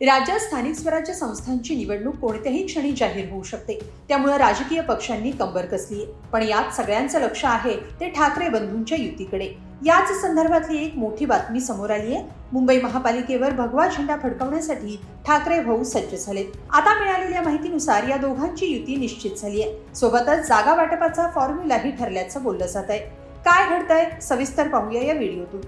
राज्यात स्थानिक स्वराज्य संस्थांची निवडणूक कोणत्याही क्षणी जाहीर होऊ शकते. त्यामुळे राजकीय पक्षांनी कंबर कसली पण यात सगळ्यांचं लक्ष आहे ते ठाकरे बंधूंच्या युतीकडे. याच संदर्भातली एक मोठी बातमी समोर आली आहे मुंबई महापालिकेवर भगवा झेंडा फडकवण्यासाठी ठाकरे भाऊ सज्ज झालेत. आता मिळालेल्या माहितीनुसार या दोघांची युती निश्चित झाली आहे सोबतच जागा वाटपाचा फॉर्म्युलाही ठरल्याचं बोललं जात आहे काय घडतंय? सविस्तर पाहूया या व्हिडिओतून.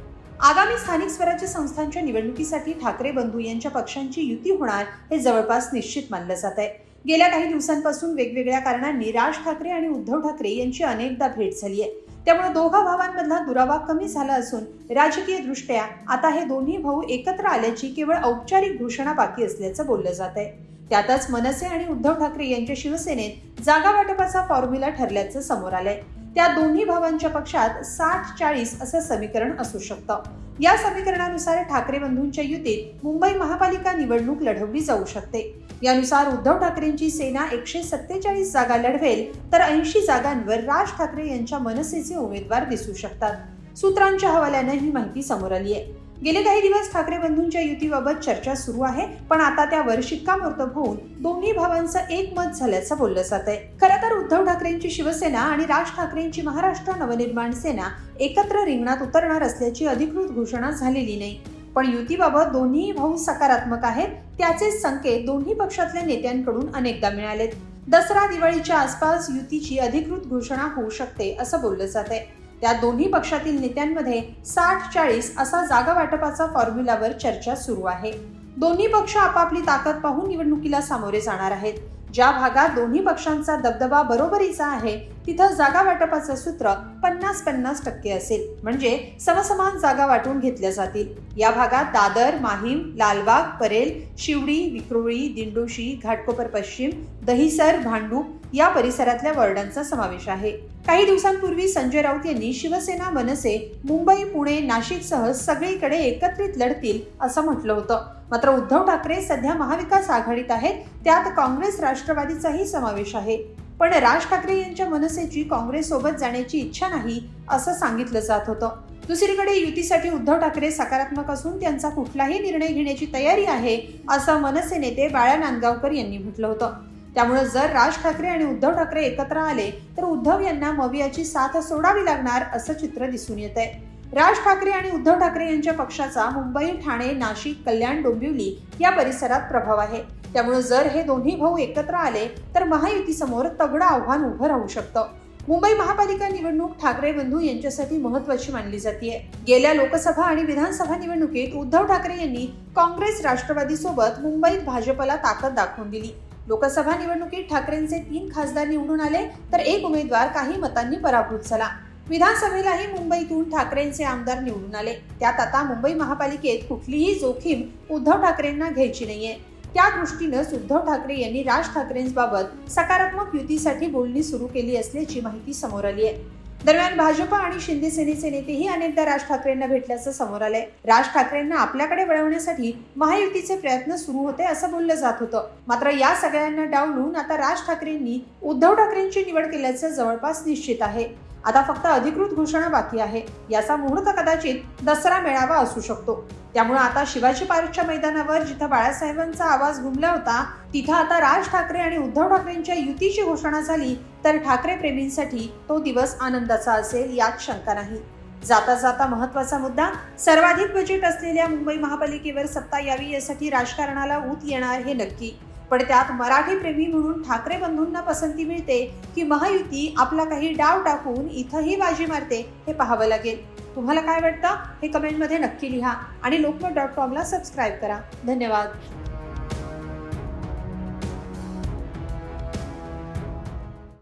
आगामी स्थानिक स्वराज्य संस्थांच्या निवडणुकीसाठी ठाकरे बंधू यांच्या पक्षांची युती होणार हे जवळपास निश्चित मानलं जात आहे. गेल्या काही दिवसांपासून वेगवेगळ्या कारणांनी राज ठाकरे आणि उद्धव ठाकरे यांची अनेकदा भेट झाली आहे त्यामुळे दोघा भावांमधला दुरावा कमी झाला असून राजकीय दृष्ट्या आता हे दोन्ही भाऊ एकत्र आल्याची केवळ औपचारिक घोषणा बाकी असल्याचं बोललं जात आहे. त्यातच मनसे आणि उद्धव ठाकरे यांच्या शिवसेनेत जागा वाटपाचा फॉर्म्युला ठरल्याचं समोर आलंय. त्या दोन्ही भावांच्या पक्षात साठ चाळीस असं समीकरण असू शकतं. या समीकरणानुसार ठाकरे बंधूंच्या युतीत मुंबई महापालिका निवडणूक लढवली जाऊ शकते. यानुसार उद्धव ठाकरेंची सेना एकशे सत्तेचाळीस जागा लढवेल तर ऐंशी जागांवर राज ठाकरे यांच्या मनसेचे उमेदवार दिसू शकतात. सूत्रांच्या हवाल्यानं ही माहिती समोर आली आहे. गेले काही दिवस ठाकरे बंधूंच्या युतीबाबत चर्चा सुरू आहे पण आता त्यावर शिक्कामोर्तब होऊन दोन्ही भावांचं एकमत झाल्याचं बोललं जात आहे. खरं तर उद्धव ठाकरेंची शिवसेना आणि राज ठाकरेंची महाराष्ट्र नवनिर्माण सेना एकत्र रिंगणात उतरणार असल्याची अधिकृत घोषणा झालेली नाही. पण युतीबाबत दोन्ही भाऊ सकारात्मक आहेत त्याचे संकेत दोन्ही पक्षातल्या नेत्यांकडून अनेकदा मिळालेत. दसरा दिवाळीच्या आसपास युतीची अधिकृत घोषणा होऊ शकते असं बोललं जात आहे. त्या दोन्ही पक्षातील नेत्यांमध्ये साठ चाळीस असा जागा वाटपाचा फॉर्म्युलावर चर्चा सुरू आहे. दोन्ही पक्ष आपापली ताकद पाहून निवडणुकीला सामोरे जाणार आहेत. ज्या भागात दोन्ही पक्षांचा दबदबा बरोबरीचा आहे तिथं जागा वाटपाचं सूत्र पन्नास पन्नास टक्के असेल. म्हणजे समसमान जागा वाटून घेतल्या जातील. या भागात दादर माहीम लालबाग परेल शिवडी विक्रोळी दिंडोशी घाटकोपर पश्चिम दहिसर भांडूप या परिसरातल्या वॉर्डांचा समावेश आहे. काही दिवसांपूर्वी संजय राऊत यांनी शिवसेना मनसे मुंबई पुणे नाशिकसह सगळीकडे एकत्रित लढतील असं म्हटलं होतं. मात्र उद्धव ठाकरे सध्या महाविकास आघाडीत आहेत. त्यात काँग्रेस राष्ट्रवादीचाही समावेश आहे. पण राज ठाकरे यांच्या मनसेची काँग्रेस सोबत जाण्याची इच्छा नाही असं सांगितलं जात होतं. दुसरीकडे युतीसाठी उद्धव ठाकरे सकारात्मक असून त्यांचा कुठलाही निर्णय घेण्याची तयारी आहे असं मनसे नेते बाळा नांदगावकर यांनी म्हटलं होतं. त्यामुळे जर राज ठाकरे आणि उद्धव ठाकरे एकत्र आले तर उद्धव यांना मवियाची साथ सोडावी लागणार असं चित्र दिसून येत आहे राज ठाकरे आणि उद्धव ठाकरे यांच्या पक्षाचा मुंबई ठाणे नाशिक कल्याण डोंबिवली या परिसरात प्रभाव आहे. त्यामुळे जर हे दोन्ही भाऊ एकत्र आले तर महायुतीसमोर तगडं आव्हान उभं राहू शकतं. मुंबई महापालिका निवडणूक ठाकरे बंधू यांच्यासाठी महत्वाची मानली जाते गेल्या लोकसभा आणि विधानसभा निवडणुकीत उद्धव ठाकरे यांनी काँग्रेस राष्ट्रवादी सोबत मुंबईत भाजपला ताकद दाखवून दिली. लोकसभा निवडणुकीत ठाकरेंचे तीन खासदार निवडून आले तर एक उमेदवार काही मतांनी पराभूत झाला. विधानसभेलाही मुंबईतून ठाकरेंचे आमदार निवडून आले. त्यात आता मुंबई महापालिकेत कुठलीही जोखीम उद्धव ठाकरेंना घ्यायची नाहीये. त्या दृष्टीनंच उद्धव ठाकरे यांनी राज ठाकरेंबाबत सकारात्मक युतीसाठी बोलणी सुरू केली असल्याची माहिती समोर आली आहे. दरम्यान भाजप आणि शिंदे सेनेचे नेतेही अनेकदा राज ठाकरेंना भेटल्याचं समोर आलंय. राज ठाकरेंना आपल्याकडे वळवण्यासाठी महायुतीचे प्रयत्न सुरू होते असं बोललं जात होतं. मात्र या सगळ्यांना डावलून आता राज ठाकरेंनी उद्धव ठाकरेंची निवड केल्याचं जवळपास निश्चित आहे. आता फक्त अधिकृत घोषणा बाकी आहे. याचा मुहूर्त कदाचित दसरा मेळावा असू शकतो. त्यामुळे आता शिवाजी पार्कच्या मैदानावर जिथं बाळासाहेबांचा आवाज घुमला होता तिथं आता राज ठाकरे आणि उद्धव ठाकरेंच्या युतीची घोषणा झाली तर ठाकरे प्रेमींसाठी तो दिवस आनंदाचा असेल यात शंका नाही. जाता जाता महत्त्वाचा मुद्दा सर्वाधिक बजेट असलेल्या मुंबई महापालिकेवर सत्ता यावी यासाठी राजकारणाला ऊत येणार हे नक्की. पण त्यात मराठी प्रेमी म्हणून ठाकरे बंधूंना पसंती मिळते की महायुती आपला काही डाव टाकून इथंही बाजी मारते हे पाहावं लागेल. तुम्हाला काय वाटतं? हे कमेंटमध्ये नक्की लिहा आणि लोकमत डॉट कॉमला सबस्क्राईब करा. धन्यवाद.